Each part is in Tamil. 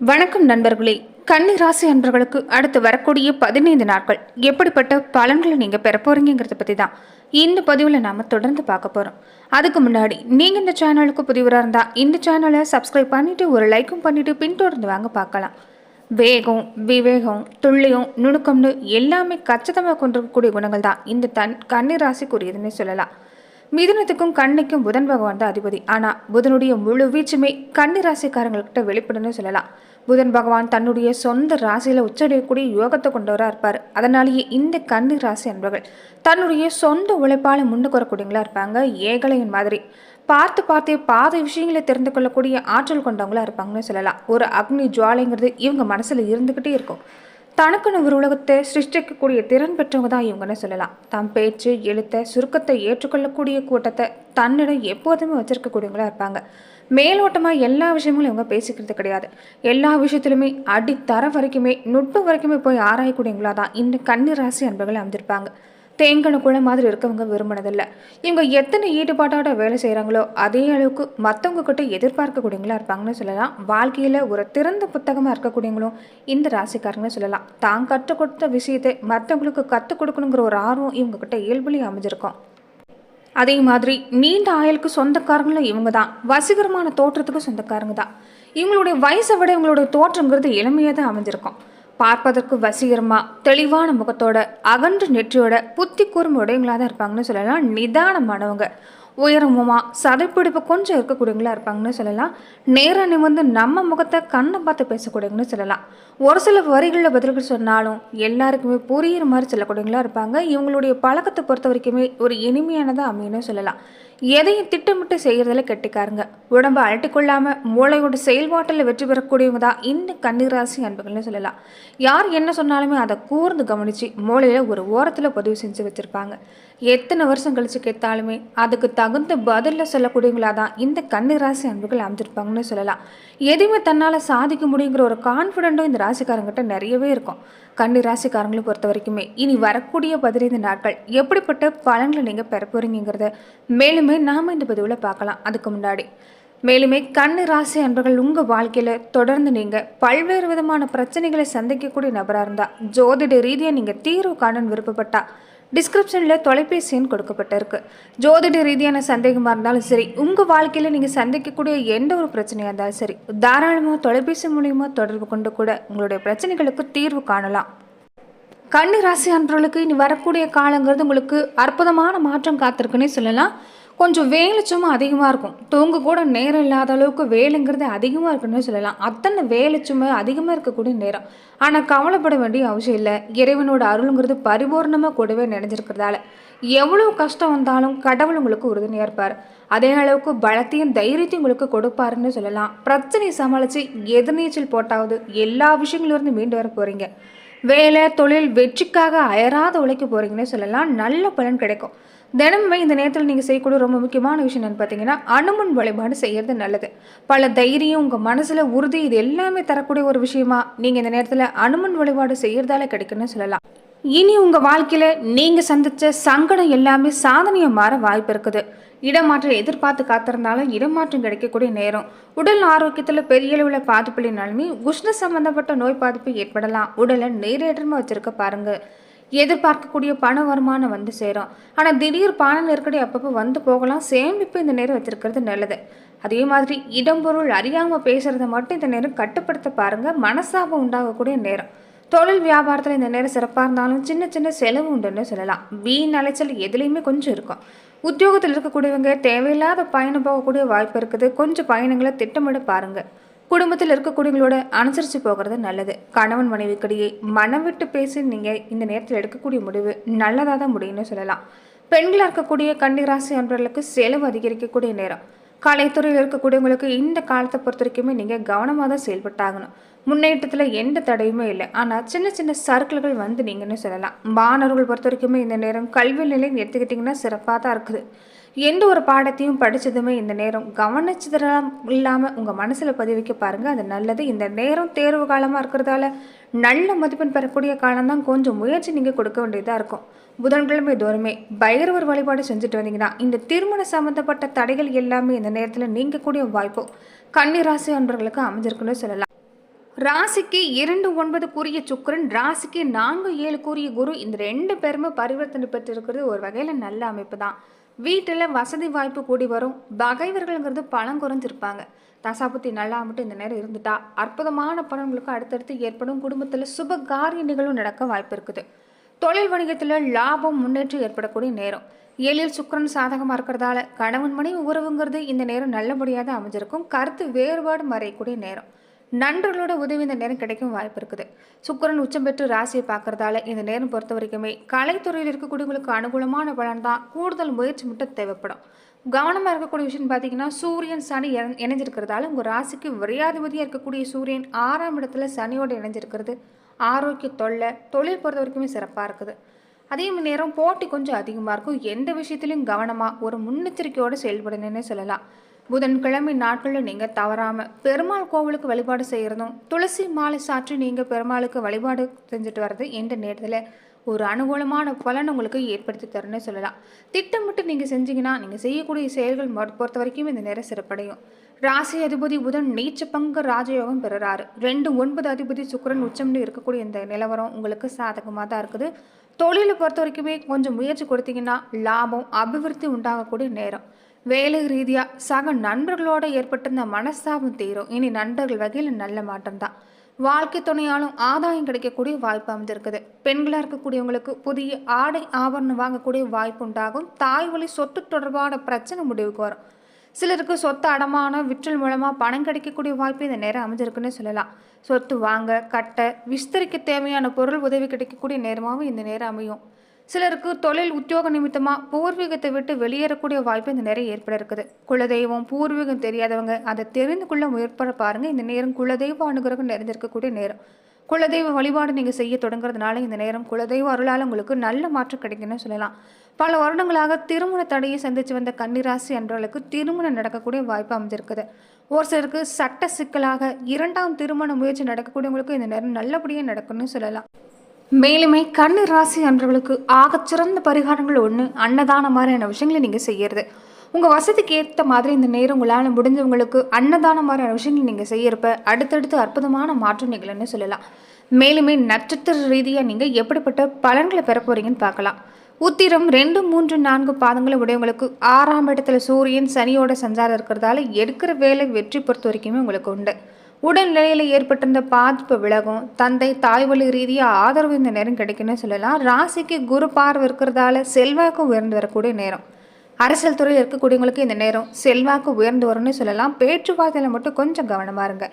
வணக்கம் நண்பர்களே. கன்னி ராசி அன்பர்களுக்கு அடுத்து வரக்கூடிய பதினைந்து நாட்கள் எப்படிப்பட்ட பலன்களை நீங்கள் பெற போகிறீங்கிறத பற்றி தான் இந்த பதிவில் நாம் தொடர்ந்து பார்க்க போகிறோம் அதுக்கு முன்னாடி நீங்கள் இந்த சேனலுக்கு புதிவராக இருந்தால் இந்த சேனலை சப்ஸ்கிரைப் பண்ணிவிட்டு ஒரு லைக்கும் பண்ணிவிட்டு பின்தொடர்ந்து வாங்க பார்க்கலாம். வேகம் விவேகம் துல்லியம் நுணுக்கம்னு எல்லாமே கச்சிதமாக கொண்டிருக்கக்கூடிய குணங்கள் தான் இந்த தன் கன்னி ராசிக்குரியதுன்னு சொல்லலாம். மிதுனத்துக்கும் கண்ணுக்கும் புதன் பகவான் தான் அதிபதி. ஆனால் புதனுடைய முழு வீச்சுமே கன்னி ராசிக்காரங்கள்கிட்ட வெளிப்படுன்னு சொல்லலாம். புதன் பகவான் தன்னுடைய சொந்த ராசியில் உச்சடையக்கூடிய யோகத்தை கொண்டவராக இருப்பார். அதனாலேயே இந்த கன்னி ராசி அன்பர்கள் தன்னுடைய சொந்த உழைப்பால் முன்னுக்கு வரக்கூடியவங்களா இருப்பாங்க. ஏகலையின் மாதிரி. பார்த்து பார்த்தே பாதி விஷயங்களை தெரிந்து கொள்ளக்கூடிய ஆற்றல் கொண்டவங்களா இருப்பாங்கன்னு சொல்லலாம். ஒரு அக்னி ஜுவாலைங்கிறது இவங்க மனசில் இருந்துக்கிட்டே இருக்கும். தனக்குன்னு ஒரு உலகத்தை சிருஷ்டிக்கக்கூடிய திறன் பெற்றவங்க தான் இவங்கன்னு சொல்லலாம். தம் பேச்சு எழுத்த சுருக்கத்தை ஏற்றுக்கொள்ளக்கூடிய கூட்டத்தை தன்னிடம் எப்போதுமே வச்சிருக்கக்கூடியவங்களா இருப்பாங்க. மேலோட்டமாக எல்லா விஷயங்களும் இவங்க பேசிக்கிறது கிடையாது. எல்லா விஷயத்திலுமே அடித்தர வரைக்குமே நுட்பம் வரைக்குமே போய் ஆராயக்கூடியவங்களா தான் இந்த கன்னி ராசி அன்பர்கள் அமைந்திருப்பாங்க தேங்கன குழ மாதிரி இருக்கவங்க விரும்பினதில்லை. இவங்க எத்தனை ஈடுபாட்டோட வேலை செய்கிறாங்களோ அதே அளவுக்கு மற்றவங்க கிட்ட எதிர்பார்க்கக்கூடியவங்களா இருப்பாங்கன்னு சொல்லலாம். வாழ்க்கையில் ஒரு திறந்த புத்தகமாக இருக்கக்கூடியவங்களும் இந்த ராசிக்காரங்கன்னு சொல்லலாம். தான் கற்றுக் கொடுத்த விஷயத்தை மற்றவங்களுக்கு கற்றுக் கொடுக்கணுங்கிற ஒரு ஆர்வம் இவங்க கிட்ட இயல்புலேயே அமைஞ்சிருக்கும். அதே மாதிரி நீண்ட ஆயுளுக்கு சொந்தக்காரங்களும் இவங்க தான். வசீகரமான தோற்றத்துக்கு சொந்தக்காரங்க தான். இவங்களுடைய வயசை விட இவங்களுடைய தோற்றங்கிறது இளமையாக தான் அமைஞ்சிருக்கும். பார்ப்பதற்கு வசீகரமாக தெளிவான முகத்தோட அகன்ற நெற்றியோட புத்தி கூர்மை உடையவங்களாக தான் இருப்பாங்கன்னு சொல்லலாம். நிதானமானவங்க. உயரமுமா? சதைப்பிடிப்பு கொஞ்சம் இருக்கக்கூடியவங்களா இருப்பாங்கன்னு சொல்லலாம். நேராக நிமிர்ந்து நம்ம முகத்தை கண்ணை பார்த்து பேசக்கூடியவங்கன்னு சொல்லலாம். ஒரு சில வரிகளில் பதில்கள் சொன்னாலும் எல்லாருக்குமே புரியிற மாதிரி சொல்லக்கூடியவங்களா இருப்பாங்க. இவங்களுடைய பழக்கத்தை பொறுத்த வரைக்குமே ஒரு இனிமையானதாக அமையன்னு சொல்லலாம். எதையும் திட்டமிட்டு செய்கிறதுல கெட்டிக்காருங்க. உடம்பை அழட்டிக்கொள்ளாமல் மூளையோட செயல்பாட்டில் வெற்றி பெறக்கூடியவங்க தான் இந்த கன்னிராசி அன்புகள்னு சொல்லலாம். யார் என்ன சொன்னாலுமே அதை கூர்ந்து கவனித்து மூளையில் ஒரு ஓரத்தில் பதிவு செஞ்சு வச்சுருப்பாங்க. எத்தனை வருஷம் கழித்து கேட்டாலுமே அதுக்கு தகுந்த பதிலில் சொல்லக்கூடியவங்களா தான் இந்த கன்னிராசி அன்புகள் அமைஞ்சிருப்பாங்கன்னு சொல்லலாம். எதுவுமே தன்னால் சாதிக்க முடியுங்கிற ஒரு கான்ஃபிடென்ட்டும் இந்த ராசிக்காரங்கிட்ட நிறையவே இருக்கும். கன்னி ராசிக்காரங்களை பொறுத்த வரைக்குமே இனி வரக்கூடிய பதினைந்து நாட்கள் எப்படிப்பட்ட பலன்களை நீங்கள் பெற போகிறீங்கிறத மேலுமே நாம் இந்த பதிவில் பார்க்கலாம். அதுக்கு முன்னாடி மேலுமே கண்ணு ராசி அன்பர்கள் உங்கள் வாழ்க்கையில் தொடர்ந்து நீங்கள் பல்வேறு விதமான பிரச்சனைகளை சந்திக்கக்கூடிய நபராக இருந்தால் ஜோதிட ரீதியாக நீங்கள் தீர்வு காணன்னு விருப்பப்பட்டால் டிஸ்கிரிப்ஷனில் தொலைபேசின்னு கொடுக்கப்பட்டிருக்கு. ஜோதிட ரீதியான சந்தேகமாக இருந்தாலும் சரி உங்கள் வாழ்க்கையில் நீங்கள் சந்திக்கக்கூடிய எந்த ஒரு பிரச்சனையாக இருந்தாலும் சரி தாராளமாக தொலைபேசி மூலியமாக தொடர்பு கொண்டு கூட உங்களுடைய பிரச்சனைகளுக்கு தீர்வு காணலாம். கன்னி ராசி அன்பர்களுக்கு இனி வரக்கூடிய காலங்கிறது உங்களுக்கு அற்புதமான மாற்றம் காத்திருக்குன்னே சொல்லலாம். கொஞ்சம் வேலை அதிகமாக இருக்கும். தூங்க கூட நேரம் இல்லாத அளவுக்கு வேலைங்கிறது அதிகமாக இருக்குன்னு சொல்லலாம். அத்தனை வேலைச்சுமை அதிகமாக இருக்கக்கூடிய நேரம். ஆனால் கவலைப்பட வேண்டிய அவசியம் இல்லை. இறைவனோட அருளுங்கிறது பரிபூர்ணமாக கூடவே நினைஞ்சிருக்கிறதால எவ்வளோ கஷ்டம் வந்தாலும் கடவுள் உங்களுக்கு உறுதுணையாக இருப்பார். அதே அளவுக்கு பலத்தையும் தைரியத்தையும் உங்களுக்கு கொடுப்பாருன்னு சொல்லலாம். பிரச்சனையை சமாளித்து எதிர்நீச்சல் போட்டாவது எல்லா விஷயங்களிலிருந்து மீண்டு வர போகிறீங்க வேலை தொழில் வெற்றிக்காக அயராத உழைக்க போகிறீங்கன்னு சொல்லலாம். நல்ல பலன் கிடைக்கும். தினமுமே இந்த நேரத்தில் நீங்கள் செய்யக்கூடிய ரொம்ப முக்கியமான விஷயம் என்னன்னு பார்த்தீங்கன்னா அனுமன் வழிபாடு செய்கிறது நல்லது. பல தைரியம் உங்கள் மனசில் உறுதி இது எல்லாமே தரக்கூடிய ஒரு விஷயமா நீங்கள் இந்த நேரத்தில் அனுமன் வழிபாடு செய்கிறதால கிடைக்குன்னு சொல்லலாம். இனி உங்கள் வாழ்க்கையில் நீங்கள் சந்தித்த சங்கடம் எல்லாமே சாதனையாக மாற வாய்ப்பு இருக்குது. இடமாற்றம் எதிர்பார்த்து காத்திருந்தாலும் இடமாற்றம் கிடைக்கக்கூடிய நேரம். உடல் ஆரோக்கியத்தில் பெரிய அளவில் பாதிப்பு இல்லைனாலுமே உஷ்ண சம்பந்தப்பட்ட நோய் பாதிப்பு ஏற்படலாம். உடலை நீரேற்றமாக வச்சுருக்க பாருங்கள் எதிர்பார்க்கக்கூடிய பண வருமானம் வந்து சேரும். ஆனால் திடீர் பண நெருக்கடி அப்பப்போ வந்து போகலாம். சேமிப்பு இந்த நேரம் வச்சிருக்கிறது நல்லது. அதே மாதிரி இடம்பொருள் அறியாமல் பேசுகிறத மட்டும் இந்த நேரம் கட்டுப்படுத்த பாருங்க. மனசாபம் உண்டாகக்கூடிய நேரம். தொழில் வியாபாரத்தில் இந்த நேரம் சிறப்பாக இருந்தாலும் சின்ன சின்ன செலவு உண்டுன்னு சொல்லலாம். வீண் அலைச்சல் எதுலேயுமே கொஞ்சம் இருக்கும். உத்தியோகத்தில் இருக்கக்கூடியவங்க தேவையில்லாத பயணம் போகக்கூடிய வாய்ப்பு இருக்குது. கொஞ்சம் பயணங்களை திட்டமிட பாருங்கள் குடும்பத்தில் இருக்கக்கூடியவங்களோட அனுசரித்து போகிறது நல்லது. கணவன் மனைவிக்கிடையே மனம் விட்டு பேசி நீங்கள் இந்த நேரத்தில் எடுக்கக்கூடிய முடிவு நல்லதாக தான் முடியும்னு சொல்லலாம். பெண்களாக இருக்கக்கூடிய கன்னிராசி அன்பர்களுக்கு செலவு அதிகரிக்கக்கூடிய நேரம். கலைத்துறையில் இருக்கக்கூடியவங்களுக்கு இந்த காலத்தை பொறுத்த வரைக்குமே நீங்கள் கவனமாக தான் செயல்பட்டாகணும். முன்னேற்றத்தில் எந்த தடையுமே இல்லை. ஆனால் சின்ன சின்ன சர்க்கிள்கள் வந்து நீங்கன்னு சொல்லலாம். மாணவர்கள் பொறுத்த வரைக்குமே இந்த நேரம் கல்வி நிலையம் எடுத்துக்கிட்டிங்கன்னா சிறப்பாக தான் இருக்குது. எந்த ஒரு பாடத்தையும் படித்ததுமே இந்த நேரம். கவனச்சிதறம் இல்லாமல் உங்கள் மனசில் பதிவிக்க பாருங்கள் அது நல்லது. இந்த நேரம் தேர்வு காலமாக இருக்கிறதால நல்ல மதிப்பெண் பெறக்கூடிய காலம்தான் கொஞ்சம் முயற்சி நீங்கள் கொடுக்க வேண்டியதாக இருக்கும். புதன்கிழமை தோறுமே பைரவர் வழிபாடு செஞ்சுட்டு வந்தீங்கன்னா இந்த திருமண சம்மந்தப்பட்ட தடைகள் எல்லாமே இந்த நேரத்தில் நீங்கக்கூடிய வாய்ப்பு. கன்னிராசி அன்பர்களுக்கு அமைஞ்சிருக்குன்னு சொல்லலாம். ராசிக்கு இரண்டு ஒன்பது கூறிய சுக்கரன் ராசிக்கு நான்கு ஏழு கூறிய குரு இந்த ரெண்டு பேருமே பரிவர்த்தனை பெற்றிருக்கிறது. ஒரு வகையில் நல்ல அமைப்பு தான். வீட்டில் வசதி வாய்ப்பு கூடி வரும். பகைவர்கள்ங்கிறது பணம் குறைஞ்சிருப்பாங்க. தசாபுத்தி நல்லா மட்டும் இந்த நேரம் இருந்துட்டா. அற்புதமான பணங்களுக்கு அடுத்தடுத்து ஏற்படும் குடும்பத்தில் சுப காரிய நிகழ்வு நடக்க வாய்ப்பு இருக்குது. தொழில் வணிகத்தில் லாபம் முன்னேற்றம் ஏற்படக்கூடிய நேரம். ஏழில் சுக்கரன் சாதகமாக இருக்கிறதால கணவன் மனைவி உறவுங்கிறது இந்த நேரம் நல்லபடியாக தான் அமைஞ்சிருக்கும். கருத்து வேறுபாடு மறையக்கூடிய நேரம். நண்பர்களோட உதவி இந்த நேரம் கிடைக்கும் வாய்ப்பு இருக்குது. சுக்கிரன் உச்சம் பெற்று ராசியை பார்க்கறதால இந்த நேரம் பொறுத்த வரைக்குமே கலைத்துறையில் இருக்கக்கூடியவங்களுக்கு அனுகூலமான பலன் தான் கூடுதல் முயற்சி மட்டும் தேவைப்படும். கவனமாக இருக்கக்கூடிய விஷயம் பார்த்தீங்கன்னா சூரியன் சனி இணைஞ்சிருக்கிறதால உங்கள் ராசிக்கு விரையாதிபதியாக இருக்கக்கூடிய சூரியன் ஆறாம் இடத்துல சனியோடு இணைஞ்சிருக்கிறது. ஆரோக்கிய தொல்லை தொழில் பொறுத்த வரைக்குமே சிறப்பாக இருக்குது. அதே நேரம் போட்டி கொஞ்சம் அதிகமாக இருக்கும். எந்த விஷயத்திலையும் கவனமாக ஒரு முன்னெச்சரிக்கையோடு செயல்படணும்னே சொல்லலாம். புதன்கிழமை நாட்களில் நீங்கள் தவறாமல் பெருமாள் கோவிலுக்கு வழிபாடு செய்கிறதும் துளசி மாலை சாற்றி நீங்கள் பெருமாளுக்கு வழிபாடு செஞ்சுட்டு வர்றது இந்த நேரத்தில் ஒரு அனுகூலமான பலன் உங்களுக்கு ஏற்படுத்தி தரும்னே சொல்லலாம். திட்டமிட்டு நீங்கள் செஞ்சீங்கன்னா நீங்கள் செய்யக்கூடிய செயல்கள் மொ- பொறுத்த வரைக்கும் இந்த நேரம் சிறப்படையும். ராசி அதிபதி புதன் நீச்ச பங்கு ராஜயோகம் பெறுறாரு. ரெண்டு ஒன்பது அதிபதி சுக்கரன் உச்சம்னு இருக்கக்கூடிய இந்த நிலவரம் உங்களுக்கு சாதகமாக தான் இருக்குது. தொழிலை பொறுத்த வரைக்குமே கொஞ்சம் முயற்சி கொடுத்தீங்கன்னா லாபம் அபிவிருத்தி உண்டாகக்கூடிய நேரம். வேலை ரீதியாக சக நண்பர்களோட ஏற்பட்டிருந்த மனஸ்தாபம் தீரும். இனி நண்பர்கள் வகையில் நல்ல மாற்றம் தான். வாழ்க்கை துணையாலும் ஆதாயம் கிடைக்கக்கூடிய வாய்ப்பு அமைஞ்சிருக்குது. பெண்களாக இருக்கக்கூடியவங்களுக்கு புதிய ஆடை ஆபரணம் வாங்கக்கூடிய வாய்ப்பு உண்டாகும். தாய் வழி சொத்து தொடர்பான பிரச்சனை முடிவுக்கு வரும். சிலருக்கு சொத்து அடமானம் விற்றல் மூலமாக பணம் கிடைக்கக்கூடிய வாய்ப்பு இந்த நேரம் அமைஞ்சிருக்குன்னு சொல்லலாம். சொத்து வாங்க கட்ட விஸ்தரிக்க தேவையான பொருள் உதவி கிடைக்கக்கூடிய நேரமாகவும் இந்த நேரம் அமையும். சிலருக்கு தொழில் உத்தியோக நிமித்தமாக பூர்வீகத்தை விட்டு வெளியேறக்கூடிய வாய்ப்பு இந்த நேரம் ஏற்பட இருக்குது குலதெய்வம் பூர்வீகம் தெரியாதவங்க அதை தெரிந்து கொள்ள முயற்பட பாருங்கள் இந்த நேரம் குலதெய்வ அனுகிரகம் நிறைந்திருக்கக்கூடிய நேரம். குலதெய்வ வழிபாடு நீங்கள் செய்ய தொடங்குறதுனால இந்த நேரம் குலதெய்வ அருளால் உங்களுக்கு நல்ல மாற்றம் கிடைக்கும்னு சொல்லலாம். பல வருடங்களாக திருமண தடையை சந்தித்து வந்த கன்னிராசி என்றவர்களுக்கு திருமணம் நடக்கக்கூடிய வாய்ப்பு அமைஞ்சிருக்குது. ஒரு சிலருக்கு சட்ட சிக்கலாக இரண்டாம் திருமண முயற்சி நடக்கக்கூடியவங்களுக்கு இந்த நேரம் நல்லபடியாக நடக்கும்னு சொல்லலாம். மேலுமே கண்ணு ராசி அன்றவர்களுக்கு ஆகச்சிறந்த பரிகாரங்கள் ஒன்று அன்னதான மாதிரியான விஷயங்களை நீங்கள் செய்யறது. உங்கள் வசதிக்கு ஏற்ற மாதிரி இந்த நேரம் உங்களால் முடிஞ்சவங்களுக்கு அன்னதான மாதிரியான விஷயங்கள் நீங்கள் செய்யறப்ப அடுத்தடுத்து அற்புதமான மாற்றம் நிகழ்ன்னு சொல்லலாம். மேலுமே நட்சத்திர ரீதியாக நீங்கள் எப்படிப்பட்ட பலன்களை பெற போறீங்கன்னு பார்க்கலாம். உத்திரம் ரெண்டு மூன்று நான்கு பாதங்களை உடையவங்களுக்கு ஆறாம் இடத்துல சூரியன் சனியோட சஞ்சாரம் இருக்கிறதால எடுக்கிற வேலை வெற்றி பொறுத்த வரைக்குமே உங்களுக்கு உண்டு. உடல்நிலையில் ஏற்பட்டிருந்த பாதிப்பு விலகும் தந்தை தாய் வழி ரீதியாக ஆதரவு இந்த நேரம் கிடைக்கும்னு சொல்லலாம். ராசிக்கு குரு பார்வை இருக்கிறதால செல்வாக்கு உயர்ந்து வரக்கூடிய நேரம். அரசியல் துறையில் இருக்கக்கூடியவங்களுக்கு இந்த நேரம் செல்வாக்கு உயர்ந்து வரும்னு சொல்லலாம். பேச்சுவார்த்தையில் மட்டும் கொஞ்சம் கவனமாக இருங்க.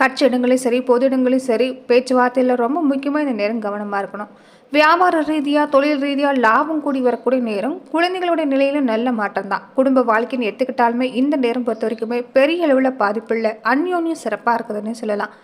கட்சி இடங்களையும் சரி பொது இடங்களையும் சரி பேச்சுவார்த்தையில் ரொம்ப முக்கியமாக இந்த நேரம் கவனமாக இருக்கணும். வியாபார ரீதியாக தொழில் ரீதியாக லாபம் கூடி வரக்கூடிய நேரம் குழந்தைகளுடைய நிலையில நல்ல மாற்றம் தான் குடும்ப வாழ்க்கைன்னு எடுத்துக்கிட்டாலுமே இந்த நேரம் பொறுத்த வரைக்குமே பெரிய அளவில் பாதிப்பில்லை அந்யோன்யம் சிறப்பாக இருக்குதுன்னு சொல்லலாம்.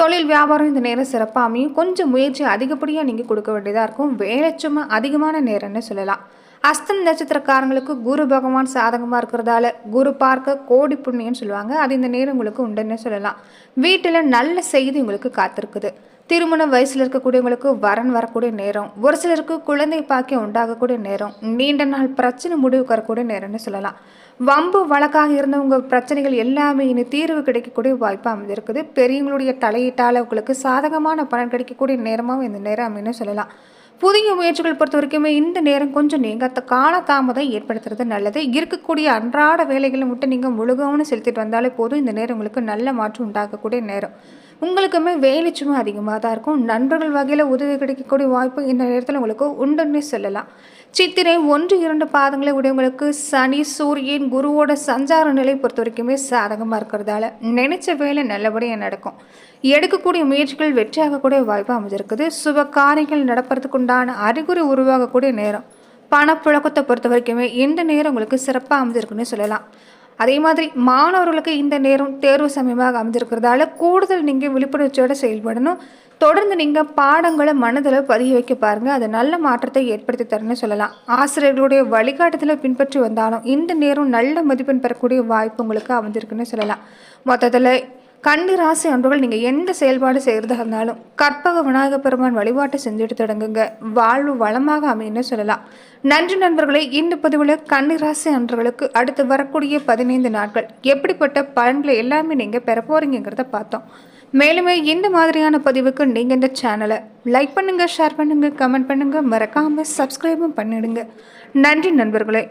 தொழில் வியாபாரம் இந்த நேரம் சிறப்பாக அமையும். கொஞ்சம் முயற்சி அதிகப்படியாக நீங்கள் கொடுக்க வேண்டியதாக இருக்கும். வேலை சும்மா அதிகமான நேரம்னு சொல்லலாம். அஸ்தம் நட்சத்திரக்காரங்களுக்கு குரு பகவான் சாதகமாக இருக்கிறதால குரு பார்க்க கோடி புண்ணியம்னு சொல்லுவாங்க. அது இந்த நேரம் உங்களுக்கு உண்டுன்னு சொல்லலாம். வீட்டில் நல்ல செய்தி உங்களுக்கு காத்திருக்குது. திருமண வயசில் இருக்கக்கூடியவங்களுக்கு வரன் வரக்கூடிய நேரம் ஒரு சிலருக்கு குழந்தை பாக்கியம் உண்டாகக்கூடிய நேரம் நீண்ட நாள் பிரச்சனை முடிவுக்கு வரக்கூடிய நேரம்னு சொல்லலாம். வம்பு வழக்காக இருந்தவங்க பிரச்சனைகள் எல்லாமே இனி தீர்வு கிடைக்கக்கூடிய வாய்ப்பு அமைஞ்சிருக்குது பெரியவங்களுடைய தலையீட்டால் உங்களுக்கு சாதகமான பலன் கிடைக்கக்கூடிய நேரமாகவும் இந்த நேரம் அமைன்னு சொல்லலாம். புதிய முயற்சிகள் பொறுத்த வரைக்குமே இந்த நேரம் கொஞ்சம் நீங்கள் அந்த காலதாமதம் ஏற்படுத்துறது நல்லது. இருக்கக்கூடிய அன்றாட வேலைகளை மட்டும் நீங்கள் முழுகவும் செலுத்திட்டு வந்தாலே போதும். இந்த நேரம் உங்களுக்கு நல்ல மாற்றம் உண்டாக்கக்கூடிய நேரம். உங்களுக்குமே வேலை சும்மா அதிகமாக தான் இருக்கும். நண்பர்கள் வகையில் உதவி கிடைக்கக்கூடிய வாய்ப்பு இந்த நேரத்தில் உங்களுக்கு உண்டுன்னே சொல்லலாம். சித்திரை ஒன்று இரண்டு பாதங்களை உடையவங்களுக்கு சனி சூரியன் குருவோட சஞ்சார நிலை பொறுத்த வரைக்குமே சாதகமாக இருக்கிறதால நினைச்ச வேலை நல்லபடியாக நடக்கும். எடுக்கக்கூடிய முயற்சிகள் வெற்றியாகக்கூடிய வாய்ப்பு அமைஞ்சிருக்குது. சுப காரியங்கள் நடப்பதற்கு உண்டான அறிகுறி உருவாகக்கூடிய நேரம். பணப்புழக்கத்தை பொறுத்த வரைக்குமே இந்த நேரம் உங்களுக்கு சிறப்பாக அமைஞ்சிருக்குன்னு சொல்லலாம். அதே மாதிரி மாணவர்களுக்கு இந்த நேரம் தேர்வு சமயமாக அமைஞ்சிருக்கிறதால கூடுதல் நீங்கள் விழிப்புணர்ச்சியோடு செயல்படணும். தொடர்ந்து நீங்கள் பாடங்களை மனதில் பதிய வைக்க பாருங்கள் அது நல்ல மாற்றத்தை ஏற்படுத்தி தரும்னு சொல்லலாம். ஆசிரியர்களுடைய வழிகாட்டுதலை பின்பற்றி வந்தாலும் இந்த நேரம் நல்ல மதிப்பெண் பெறக்கூடிய வாய்ப்பு உங்களுக்கு அமைஞ்சிருக்குன்னு சொல்லலாம். மொத்தத்தில் கண்ணு ராசி அன்பர்கள் நீங்கள் எந்த செயல்பாடு செய்கிறதா இருந்தாலும் கற்பக விநாயக பெருமான் வழிபாட்டை செஞ்சுட்டு தொடங்குங்க. வாழ்வு வளமாக அமையும்னு சொல்லலாம். நன்றி நண்பர்களே இந்த பதிவில் கண்ணு ராசி அன்பர்களுக்கு அடுத்து வரக்கூடிய பதினைந்து நாட்கள் எப்படிப்பட்ட பலன்களை எல்லாமே நீங்கள் பெற போகிறீங்கிறத பார்த்தோம். மேலுமே இந்த மாதிரியான பதிவுக்கு நீங்கள் இந்த சேனலை லைக் பண்ணுங்கள் ஷேர் பண்ணுங்கள் கமெண்ட் பண்ணுங்கள் மறக்காமல் சப்ஸ்கிரைபும் பண்ணிடுங்க. நன்றி நண்பர்களே.